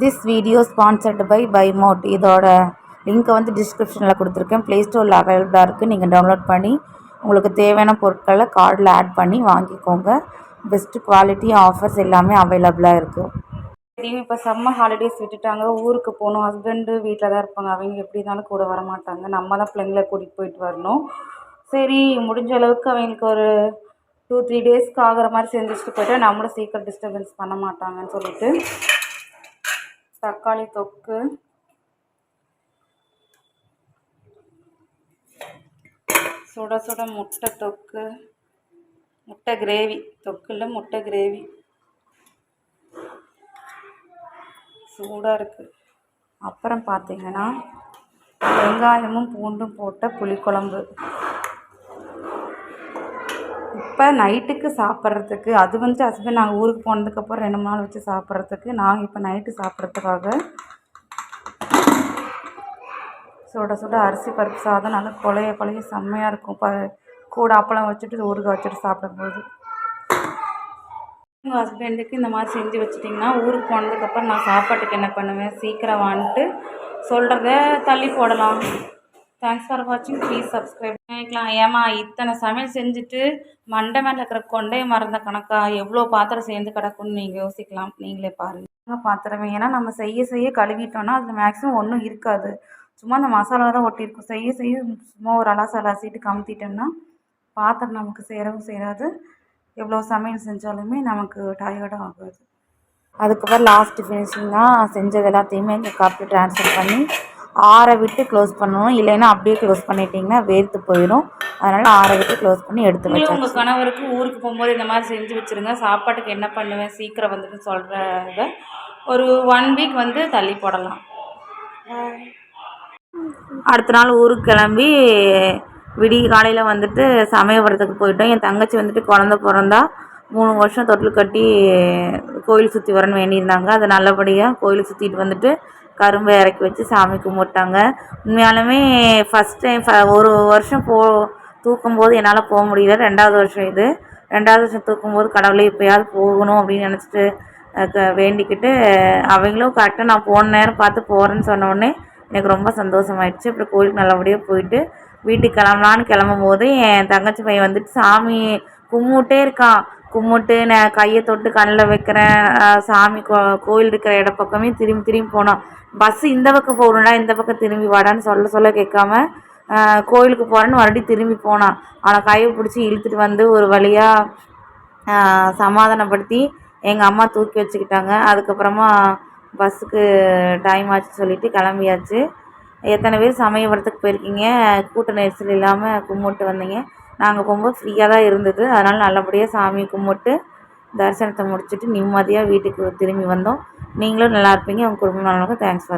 This video sponsored by பைமோட் இதோட லிங்க்கை வந்து டிஸ்கிரிப்ஷனில் கொடுத்துருக்கேன். ப்ளே ஸ்டோரில் அவைலபிளாக இருக்குது நீங்கள் டவுன்லோட் பண்ணி உங்களுக்கு தேவையான பொருட்களை கார்டில் ஆட் பண்ணி வாங்கிக்கோங்க. பெஸ்ட்டு குவாலிட்டி ஆஃபர்ஸ் எல்லாமே அவைலபிளாக இருக்குது சரி இப்போ சம்மர் ஹாலிடேஸ் விட்டுட்டாங்க. ஊருக்கு போகணும். ஹஸ்பண்டு வீட்டில் தான் இருப்பாங்க. அவங்க எப்படி இருந்தாலும் கூட வர மாட்டாங்க. நம்ம தான் பிள்ளைங்கள கூட்டிகிட்டு போயிட்டு வரணும். சரி முடிஞ்ச அளவுக்கு அவங்களுக்கு ஒரு டூ த்ரீ டேஸ்க்கு ஆகிற மாதிரி செஞ்சு வச்சுட்டு நம்மளும் சீக்கிரம் டிஸ்டர்பன்ஸ் பண்ண மாட்டாங்கன்னு சொல்லிட்டு தக்காளி தொக்கு. சுட சுட முட்டை தொக்கு. முட்டை கிரேவி. தொக்கில் முட்டை கிரேவி. சூடாக இருக்குது அப்புறம் பார்த்திங்கன்னா வெங்காயமும் பூண்டும் போட்ட புளிக்குழம்பு. அப்போ நைட்டுக்கு சாப்பிட்றதுக்கு அது வந்து ஹஸ்பண்ட் நாங்கள் ஊருக்கு போனதுக்கப்புறம் ரெண்டு மூணு நாள் வச்சு சாப்பிட்றதுக்கு நாங்கள் இப்போ நைட்டு சாப்பிட்றதுக்காக சுட சுட அரிசி பருப்பு சாதம் நல்லா கொலைய கொலைய செம்மையாக இருக்கும். ப கூட அப்பளம் வச்சுட்டு ஊறுகாய் வச்சுட்டு சாப்பிடும்போது. உங்கள் ஹஸ்பண்டுக்கு இந்த மாதிரி செஞ்சு வச்சிட்டிங்கன்னா ஊருக்கு போனதுக்கப்புறம் நான் சாப்பாட்டுக்கு என்ன பண்ணுவேன்? சீக்கிரம் வான்ட்டு சொல்கிறத தள்ளி போடலாம். தேங்க்ஸ் ஃபார் வாட்சிங் ப்ளீஸ் சப்ஸ்கிரைப் பண்ணிக்கலாம் ஏமா இத்தனை சமையல் செஞ்சுட்டு மண்டை மேலே இருக்கிற கொண்டைய மறந்த கணக்கா? எவ்வளோ பாத்திரம் சேர்ந்து கிடக்குன்னு நீங்கள் யோசிக்கலாம். நீங்களே பாருங்கள் பாத்திரமே? ஏன்னா நம்ம செய்ய செய்ய கழுவிட்டோம்னா அதில் மேக்ஸிமம் ஒன்றும் இருக்காது. சும்மா அந்த மசாலா தான் ஒட்டியிருக்கும். செய்ய செய்ய சும்மா ஒரு அலாசு அலாசிட்டு கமுத்திட்டோம்னா பாத்திரம் நமக்கு சேரவும் சேராது. எவ்வளோ சமையல் செஞ்சாலுமே நமக்கு டயர்டும் ஆகாது. அதுக்கப்புறம் லாஸ்ட்டு ஃபினிஷிங்காக செஞ்சது எல்லாத்தையுமே இந்த காப்பி ட்ரான்ஸ்ஃபர் பண்ணி ஆற விட்டு க்ளோஸ் பண்ணணும் இல்லைன்னா அப்படியே க்ளோஸ் பண்ணிட்டிங்கன்னா வேர்த்து போயிடும் அதனால் ஆற விட்டு க்ளோஸ் பண்ணி எடுத்து வச்சு உங்கள் கணவருக்கு ஊருக்கு போகும்போது இந்த மாதிரி செஞ்சு வச்சுருங்க. சாப்பாட்டுக்கு என்ன பண்ணுவேன்? சீக்கிரம் வந்துட்டு சொல்கிறத ஒரு ஒன் வீக் வந்து தள்ளி போடலாம். அடுத்த நாள் ஊருக்கு கிளம்பி விடிய காலையில் வந்துட்டு சமயபுரத்துக்கு போயிட்டோம். என் தங்கச்சி வந்துட்டு குழந்த பிறந்தா மூணு வருஷம் தொட்டில் கட்டி கோயில் சுற்றி வரணும்னு வேண்டியிருந்தாங்க. அதை நல்லபடியாக கோயில் சுற்றிட்டு வந்துட்டு கரும்பை இறக்கி வச்சு சாமி கும்பிட்டாங்க. உண்மையாலுமே ஃபஸ்ட் டைம் ஃப ஒரு வருஷம் போ தூக்கும்போது என்னால் போக முடியல. ரெண்டாவது வருஷம் இது. ரெண்டாவது வருஷம் தூக்கும்போது கடவுளே இப்போயாவது போகணும் அப்படின்னு நினச்சிட்டு வேண்டிக்கிட்டு அவங்களும் கரெக்டாக நான் போன நேரம் பார்த்து போகிறேன்னு சொன்னோடனே எனக்கு ரொம்ப சந்தோஷமாயிடுச்சு. அப்புறம் கோயிலுக்கு நல்லபடியாக போயிட்டு வீட்டுக்கு கிளம்பலான்னு கிளம்பும் போது என் தங்கச்சி பையன் வந்துட்டு சாமி கும்பிட்டே இருக்கான். கும்பிட்டு நான் கையை தொட்டு கண்ணில் வைக்கிறேன். சாமி கோ கோயில் இருக்கிற இட பக்கமே திரும்பி திரும்பி போனோம். பஸ்ஸு இந்த பக்கம் போகணுன்னா இந்த பக்கம் திரும்பி வாடான்னு சொல்ல சொல்ல கேட்காம கோயிலுக்கு போகிறேன்னு மறுபடியும் திரும்பி போனான். அவனை கையை பிடிச்சி இழுத்துட்டு வந்து ஒரு வழியாக சமாதானப்படுத்தி எங்கள் அம்மா தூக்கி வச்சுக்கிட்டாங்க. அதுக்கப்புறமா பஸ்ஸுக்கு டைம் ஆச்சு சொல்லிவிட்டு கிளம்பியாச்சு. எத்தனை பேர் சமயபுரத்துக்கு போயிருக்கீங்க? கூட்ட நெரிசல் இல்லாமல் கும்பிட்டு வந்தீங்க. நாங்கள் போகும்போது ஃப்ரீயாக தான் இருந்தது. அதனால் நல்லபடியாக சாமி கும்பிட்டு தரிசனத்தை முடிச்சுட்டு நிம்மதியாக வீட்டுக்கு திரும்பி வந்தோம். நீங்களும் நல்லா இருப்பீங்க. உங்கள் குடும்பம் நல்லா தேங்க்ஸ் ஃபார்